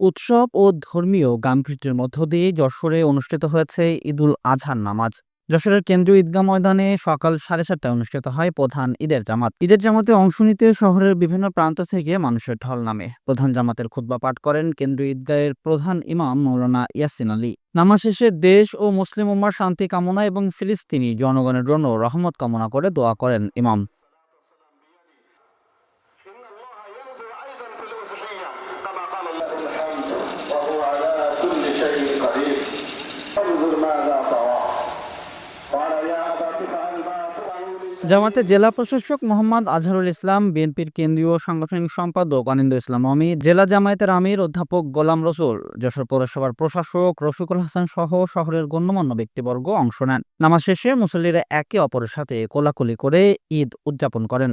উৎসব ও ধর্মীয় গাম্ভীর্যের মধ্য দিয়ে যশোরে অনুষ্ঠিত হয়েছে ঈদুল আজহার নামাজ। যশোরের কেন্দ্রীয় ঈদগাহ ময়দানে সকাল সাড়ে সাতটায় অনুষ্ঠিত হয় প্রধান ঈদের জামাত। ঈদের জামাতে অংশ নিতে শহরের বিভিন্ন প্রান্ত থেকে মানুষের ঢল নামে। প্রধান জামাতের খুতবা পাঠ করেন কেন্দ্রীয় ঈদগাহের প্রধান ইমাম মৌলানা ইয়াসিন আলী। নামাজ শেষে দেশ ও মুসলিম উম্মার শান্তি কামনা এবং ফিলিস্তিনি জনগণের জন্য রহমত কামনা করে দোয়া করেন ইমাম। জামাতে জেলা প্রশাসক মোহাম্মদ আজহারুল ইসলাম, বিএনপির কেন্দ্রীয় সাংগঠনিক সম্পাদক অনিন্দ ইসলাম অমি, জেলা জামায়াতের আমির অধ্যাপক গোলাম রসুল, যশোর পৌরসভার প্রশাসক রফিকুল হাসান সহ শহরের গণ্যমান্য ব্যক্তিবর্গ অংশ নেন। নামাজ শেষে মুসল্লিরা একে অপরের সাথে কোলাকুলি করে ঈদ উদযাপন করেন।